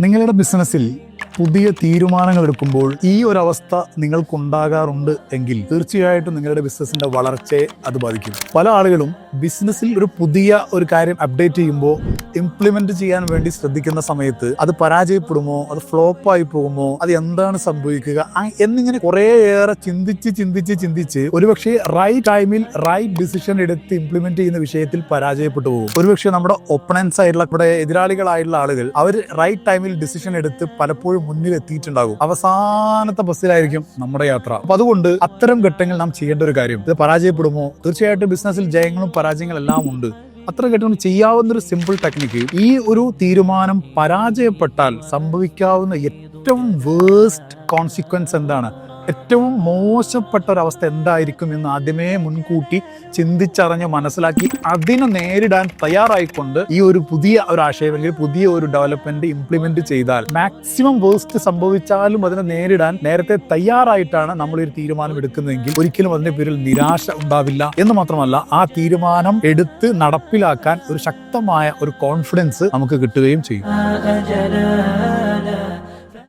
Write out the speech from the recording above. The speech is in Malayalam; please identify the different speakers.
Speaker 1: നിങ്ങളുടെ ബിസിനസ്സിൽ പുതിയ തീരുമാനങ്ങൾ എടുക്കുമ്പോൾ ഈ ഒരു അവസ്ഥ നിങ്ങൾക്കുണ്ടാകാറുണ്ട് എങ്കിൽ തീർച്ചയായിട്ടും നിങ്ങളുടെ ബിസിനസ്സിന്റെ വളർച്ചയെ അത് ബാധിക്കും. പല ആളുകളും ബിസിനസ്സിൽ ഒരു പുതിയ ഒരു കാര്യം അപ്ഡേറ്റ് ചെയ്യുമ്പോൾ ഇംപ്ലിമെന്റ് ചെയ്യാൻ വേണ്ടി ശ്രദ്ധിക്കുന്ന സമയത്ത് അത് പരാജയപ്പെടുമോ? അത് ഫ്ലോപ്പായി പോകുമോ? അത് എന്താണ് സംഭവിക്കുക? എന്നിങ്ങനെ കുറേയേറെ ചിന്തിച്ച് ചിന്തിച്ച് ചിന്തിച്ച് ഒരുപക്ഷെ റൈറ്റ് ടൈമിൽ റൈറ്റ് ഡിസിഷൻ എടുത്ത് ഇംപ്ലിമെന്റ് ചെയ്യുന്ന വിഷയത്തിൽ പരാജയപ്പെട്ടു പോകും. ഒരുപക്ഷെ നമ്മുടെ ഒപ്പണൻസ് ആയിട്ടുള്ള നമ്മുടെ എതിരാളികളായിട്ടുള്ള ആളുകൾ അവർ റൈറ്റ് ടൈമിൽ ഡിസിഷൻ എടുത്ത് പലപ്പോഴും മുന്നിൽ എത്തിയിട്ടുണ്ടാകും. അവസാനത്തെ ബസ്സിലായിരിക്കും നമ്മുടെ യാത്ര. അപ്പൊ അതുകൊണ്ട് അത്തരം ഘട്ടങ്ങൾ നാം ചെയ്യേണ്ട ഒരു കാര്യം ഇത് പരാജയപ്പെടുമോ? തീർച്ചയായിട്ടും ബിസിനസ്സിൽ ജയങ്ങളും പരാജയങ്ങളും എല്ലാം ഉണ്ട്. അത്ര കേട്ടുകൊണ്ട് ചെയ്യാവുന്ന ഒരു സിമ്പിൾ ടെക്നിക്ക് ഈ ഒരു തീരുമാനം പരാജയപ്പെട്ടാൽ സംഭവിക്കാവുന്ന ഏറ്റവും വേഴ്സ്റ്റ് കോൺസിക്വൻസ് എന്താണ്? ഏറ്റവും മോശപ്പെട്ട ഒരവസ്ഥ എന്തായിരിക്കും എന്ന് ആദ്യമേ മുൻകൂട്ടി ചിന്തിച്ചറിഞ്ഞ് മനസ്സിലാക്കി അതിനെ നേരിടാൻ തയ്യാറായിക്കൊണ്ട് ഈ ഒരു പുതിയ ഒരു ആശയം അല്ലെങ്കിൽ പുതിയ ഒരു ഡെവലപ്മെന്റ് ഇംപ്ലിമെന്റ് ചെയ്താൽ മാക്സിമം വേസ്റ്റ് സംഭവിച്ചാലും അതിനെ നേരിടാൻ നേരത്തെ തയ്യാറായിട്ടാണ് നമ്മൾ ഒരു തീരുമാനം എടുക്കുന്നതെങ്കിൽ ഒരിക്കലും അതിന്റെ പേരിൽ നിരാശ ഉണ്ടാവില്ല എന്ന് മാത്രമല്ല ആ തീരുമാനം എടുത്ത് നടപ്പിലാക്കാൻ ഒരു ശക്തമായ ഒരു കോൺഫിഡൻസ് നമുക്ക് കിട്ടുകയും ചെയ്യും.